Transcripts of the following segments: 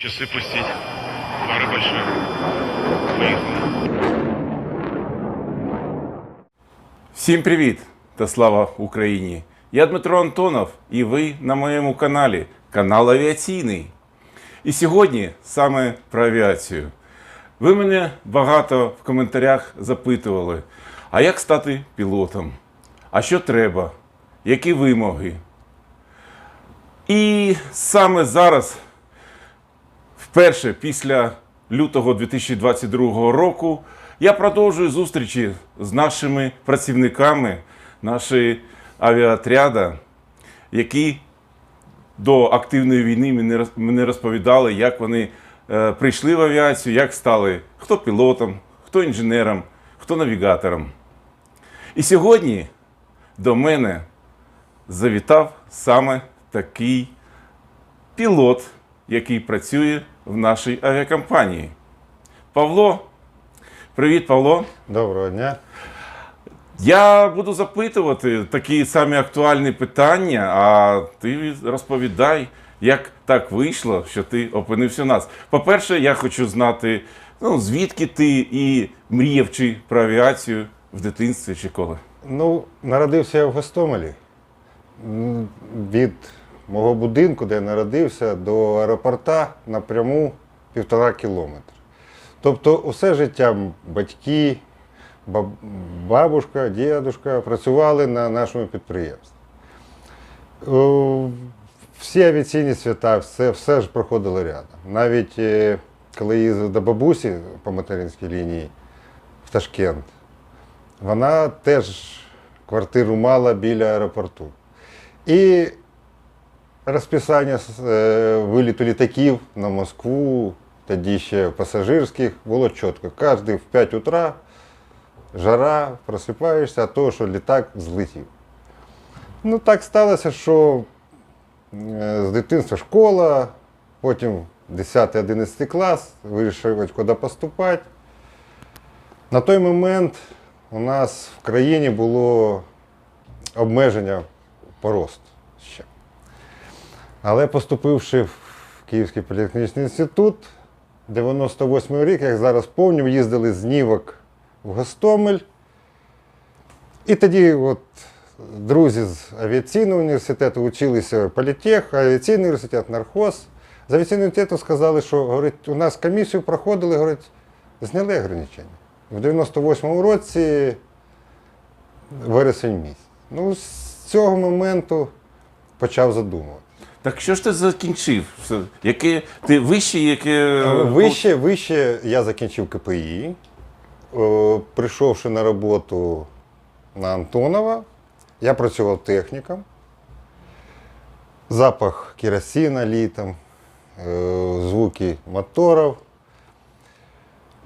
Часы пустить. Пара большая. Поехали. Всім привіт та слава Україні! Я Дмитро Антонов, і ви на моєму каналі, канал Авіаційний. І сьогодні саме про авіацію. Ви мене багато в коментарях запитували, а як стати пілотом? А що треба? Які вимоги? І саме зараз Вперше після лютого 2022 року я продовжую зустрічі з нашими працівниками нашої авіаотряда, які до активної війни мені роз- розповідали, як вони е, прийшли в авіацію, як стали хто пілотом, хто інженером, хто навігатором. І сьогодні до мене завітав саме такий пілот, який працює в нашій авіакомпанії. Павло, привіт, Павло. Доброго дня. Я буду запитувати такі самі актуальні питання, а ти розповідай, як так вийшло, що ти опинився у нас. По-перше, я хочу знати, ну, звідки ти і мріяв чи про авіацію в дитинстві чи коли. Ну, народився я в Гостомелі. Від мого будинку, де я народився, до аеропорта напряму півтора кілометра. Тобто, усе життя батьки, баб- бабушка, дідушка працювали на нашому підприємстві. Всі авіаційні свята, все, все ж проходило рядом. Навіть е, коли їздив до бабусі по материнській лінії в Ташкент, вона теж квартиру мала біля аеропорту. І розписання е, виліту літаків на Москву, тоді ще пасажирських, було чітко. Кожен в 5 утра, жара, просипаєшся, а то, що літак злетів. Ну, так сталося, що з дитинства школа, потім 10-11 клас, вирішив, куди поступати. На той момент у нас в країні було обмеження по росту. Але поступивши в Київський політехнічний інститут, 98 рік, як зараз пам'ятаю, їздили з Нівок в Гостомель. І тоді от друзі з авіаційного університету вчилися в політех, авіаційний університет, нархоз. З авіаційного університету сказали, що говорить, у нас комісію проходили, говорить, зняли ограничення. В 98-му році вересень місяць. Ну, з цього моменту почав задумувати. Так що ж ти закінчив? Яке ти вище, яке Вище, вище я закінчив КПІ. Е, Прийшовши на роботу на Антонова, я працював техніком. Запах керосина літом, е, звуки моторів.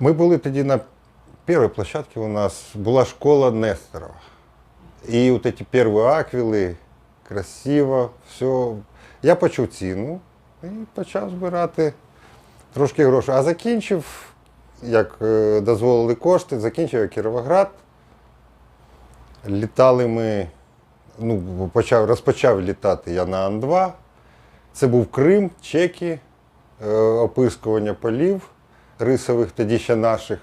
Ми були тоді на першій площадці у нас була школа Нестерова. І от ці перші аквіли, красиво, все. Я почув ціну і почав збирати трошки грошей. А закінчив, як е, дозволили кошти, закінчив я Кіровоград. Літали ми, ну, почав, розпочав літати я на Ан-2. Це був Крим, Чеки, е, опискування полів рисових, тоді ще наших.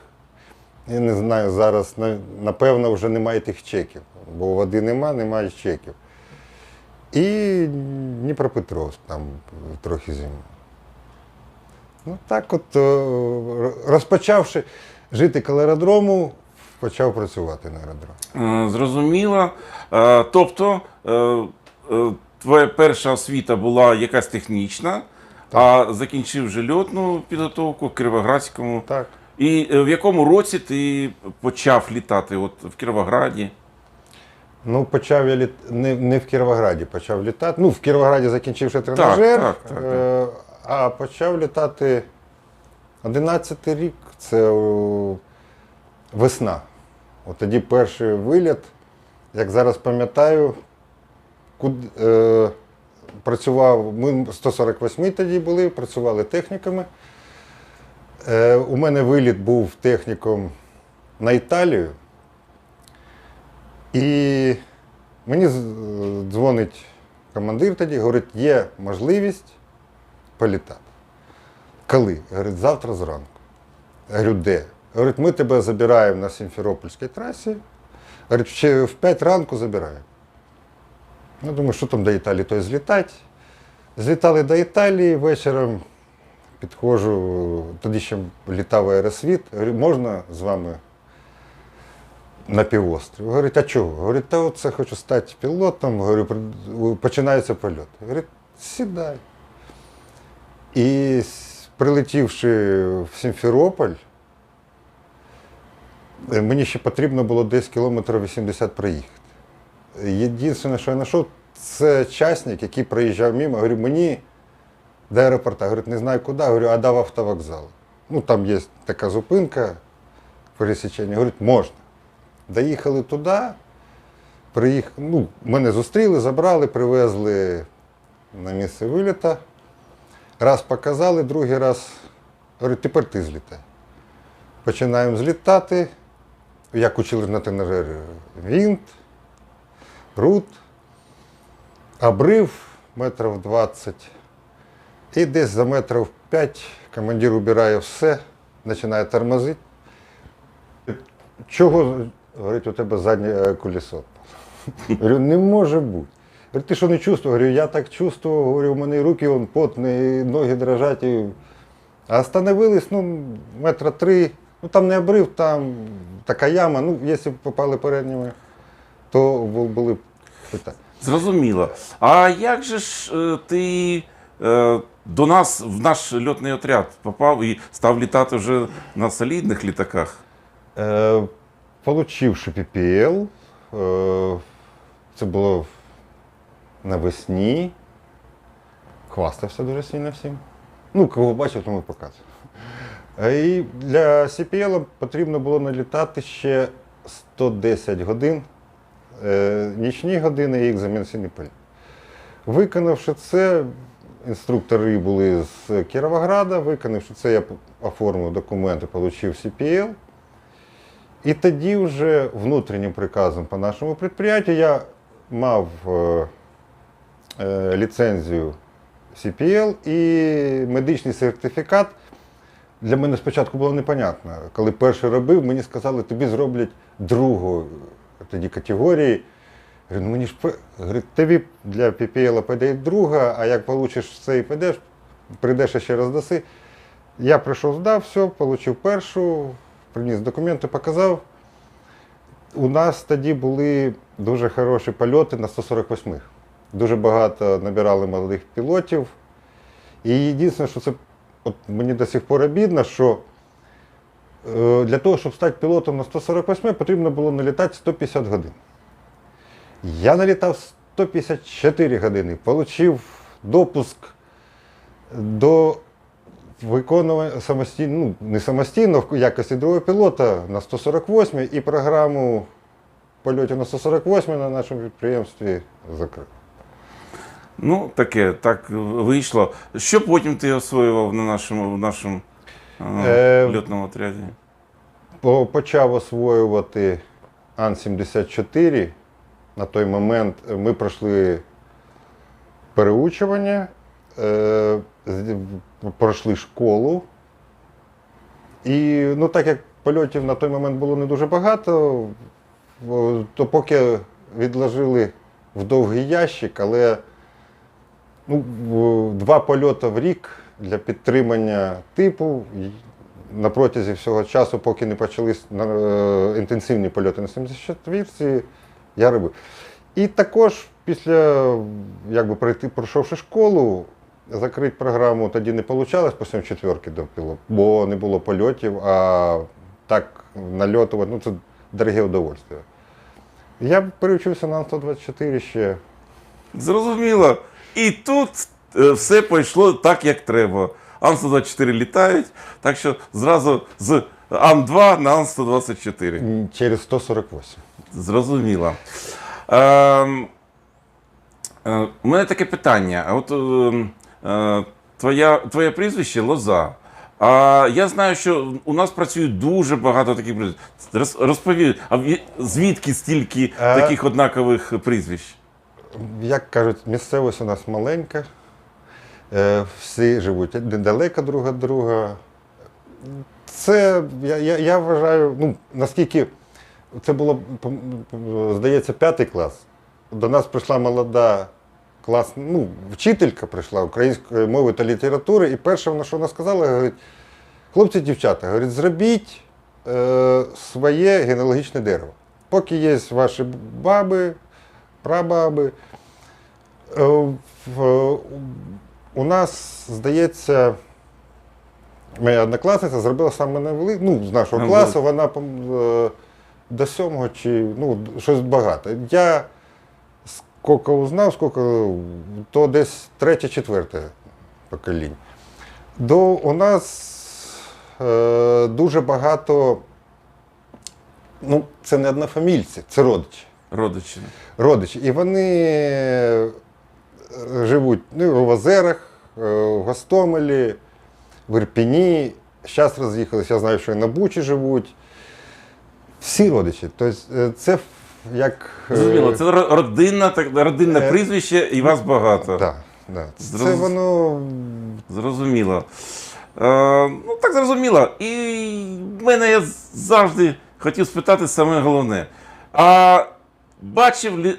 Я не знаю, зараз напевно вже немає тих чеків, бо води нема, немає чеків. І Дніпропетровськ там трохи зиму. Ну так от, е, розпочавши жити коло аеродрому, почав працювати на аеродромі. Е, Зрозуміло. Е, Тобто, твоя перша освіта була якась технічна, а закінчив вже льотну підготовку в Кіровоградському. Так. І в якому році ти почав літати? От в Кіровограді? Ну, почав я літ... не, не в Кіровограді почав літати. Ну, в Кіровограді закінчивши тренажер, так, так, так. е, а почав літати 11 рік, це о, весна. От тоді перший виліт, як зараз пам'ятаю, куд... е, працював, ми 148 тоді були, працювали техніками. Е, у мене виліт був техніком на Італію. І мені дзвонить командир тоді, говорить, є можливість політати. Коли? Говорить, завтра зранку. Я говорю, де? Говорить, ми тебе забираємо на Сімферопольській трасі. Говорить, в 5 ранку забираємо. Я думаю, що там до Італії, то й злітати. Злітали до Італії вечором. Підходжу, тоді ще літав аеросвіт. Говорю, можна з вами на півострів? Говорить, а чого? Говорить, та от це хочу стати пілотом. Говорю, починається польот. Говорить, сідай. І прилетівши в Сімферополь, е, мені ще потрібно було десь кілометрів 80 проїхати. Єдине, що я знайшов, це часник, який проїжджав мимо. Говорю, мені до аеропорта. Говорить, не знаю куди. Говорю, а до автовокзалу. Ну, там є така зупинка пересічення. Говорить, можна. Доїхали туди, приїхали, ну, мене зустріли, забрали, привезли на місце виліта. Раз показали, другий раз говорить, тепер ти злітай. Починаємо злітати. Як учили на тренажері вінт, рут, обрив метрів 20. І десь за метрів 5 командир убирає все, починає тормозити. Чого, говорить, у тебе заднє е, колесо? Говорю, не може бути. Говорить, ти що не чувствував? Говорю, я так чувствував, говорю, у мене руки вон, потні, ноги дрожать. А остановились, ну, метра три, ну там не обрив, там така яма, ну, якщо б попали передніми, то були б питання. Зрозуміло. А як же ж е, ти е, до нас в наш льотний отряд попав і став літати вже на солідних літаках? Е, Получивши PPL, е, це було навесні. Хвастався дуже сильно всім. Ну, кого бачив, тому і показував. Е, І для CPL потрібно було налітати ще 110 годин, е, нічні години і екзаменаційний політ. Виконавши це, інструктори були з Кіровограда, виконавши це, я оформив документи, отримав CPL. І тоді вже внутрішнім приказом по нашому підприємству я мав е, е, ліцензію CPL і медичний сертифікат. Для мене спочатку було непонятно. Коли перший робив, мені сказали, тобі зроблять другу тоді категорії. Говорю, ну мені ж тобі для PPL піде друга, а як получиш це і підеш, прийдеш ще раз даси. Я прийшов, здав, все, отримав першу, приніс документи, показав. У нас тоді були дуже хороші польоти на 148-х. Дуже багато набирали молодих пілотів. І єдине, що це от мені до сих пор обідно, що е, для того, щоб стати пілотом на 148 потрібно було налітати 150 годин. Я налітав 154 години, отримав допуск до виконування самостійно, ну не самостійно, в якості другого пілота на 148 і програму польотів на 148 на нашому підприємстві закрив. Ну, таке, так вийшло. Що потім ти освоював на нашому, в нашому е, Е, льотному отряді? Почав освоювати Ан-74. На той момент ми пройшли переучування, е, пройшли школу. І ну, так як польотів на той момент було не дуже багато, то поки відложили в довгий ящик, але ну, два польоти в рік для підтримання типу на протязі всього часу, поки не почались е, інтенсивні польоти на 74-ці, я робив. І також після, якби пройти, пройшовши школу, закрити програму тоді не вийшло по 74-ки до пілот, бо не було польотів, а так нальотувати, ну це дороге удовольствие. Я перевчився на Ан-124 ще. Зрозуміло. І тут е, все пішло так, як треба. Ан-124 літають, так що зразу з Ан-2 на Ан-124. через 148. Зрозуміло. Ем, е, у мене таке питання. От е, твоя, твоє прізвище Лоза. А я знаю, що у нас працює дуже багато таких прізвищ. Роз- а звідки стільки Е. таких однакових прізвищ? Як кажуть, місцевість у нас маленька. Е, Всі живуть недалеко друг від друга. Це, я, я, я вважаю, ну, наскільки це було, здається, п'ятий клас. До нас прийшла молода клас, ну, вчителька прийшла української мови та літератури, і перше, вона, що вона сказала, говорить, хлопці, дівчата, говорить, зробіть е, своє генеалогічне дерево. Поки є ваші баби, прабаби. Е, в- у нас, здається, моя однокласниця зробила саме невели... ну, з нашого класу, вона е, до сьомого чи ну, щось багато. Я скільки узнав, скільки, то десь третє, четверте покоління. До, у нас е, дуже багато, ну, це не однофамільці, це родичі Родичі. родичі. І вони е, живуть ну, в озерах, е, в Гостомелі, в Ірпіні. Зараз роз'їхалися, я знаю, що і на Бучі живуть. Всі родичі. Тобто е, це як. е, Зрозуміло, це родинна, так, родинне Е, прізвище і вас багато. Да, да. Це воно. Зрозуміло. Е, ну так зрозуміло. І в мене я завжди хотів спитати саме головне. А бачив ли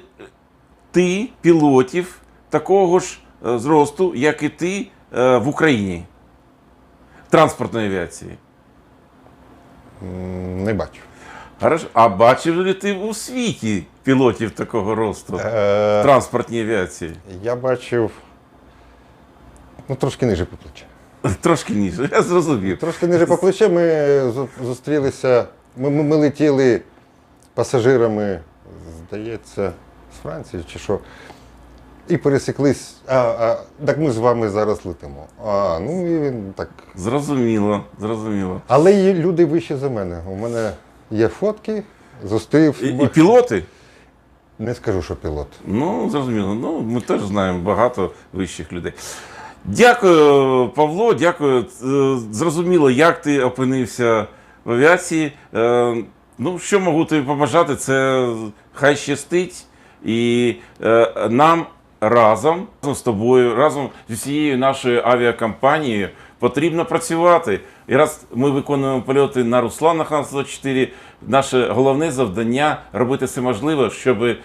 ти пілотів такого ж е, зросту, як і ти в Україні? Транспортної авіації? Не бачу. Хорошо. А бачив ли ти у світі пілотів такого росту в Е, транспортній авіації? я бачив. Ну, трошки ниже по плече. Трошки ніже, я зрозумів. Трошки ниже по плече ми зустрілися. Ми, ми, ми летіли пасажирами, здається, з Франції чи що. І пересіклись. А, а, так ми з вами зараз летимо. А, ну і він так. Зрозуміло, зрозуміло. Але є люди вищі за мене. У мене є фотки, зустрів. І, і пілоти? Не скажу, що пілот. Ну, зрозуміло. Ну, ми теж знаємо багато вищих людей. Дякую, Павло, дякую. Е, Зрозуміло, як ти опинився в авіації. Е, Ну, що можу тобі побажати, це хай щастить. І е, нам разом, разом з тобою, разом з усією нашою авіакомпанією потрібно працювати. І раз ми виконуємо польоти на Русланах на 24, наше головне завдання робити все можливе, щоб е,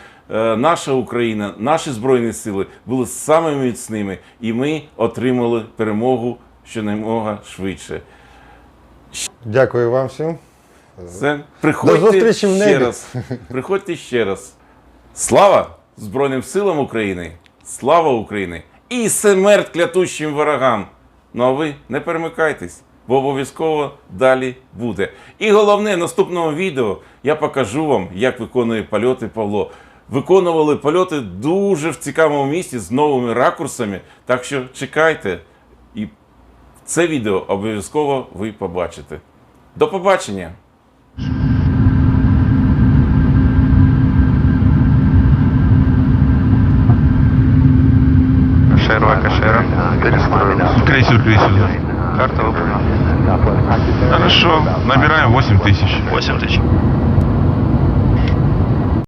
наша Україна, наші збройні сили були самими міцними, і ми отримали перемогу щонаймога швидше. Дякую вам всім. Все. Приходьте До зустрічі в ще раз. Приходьте ще раз. Слава Збройним силам України! Слава Україні! І смерть клятущим ворогам! Ну а ви не перемикайтесь, бо обов'язково далі буде. І головне, в наступному відео я покажу вам, як виконує польоти Павло. Виконували польоти дуже в цікавому місці з новими ракурсами. Так що чекайте, і це відео обов'язково ви побачите. До побачення! Набираем 8 тысяч. 8 тысяч.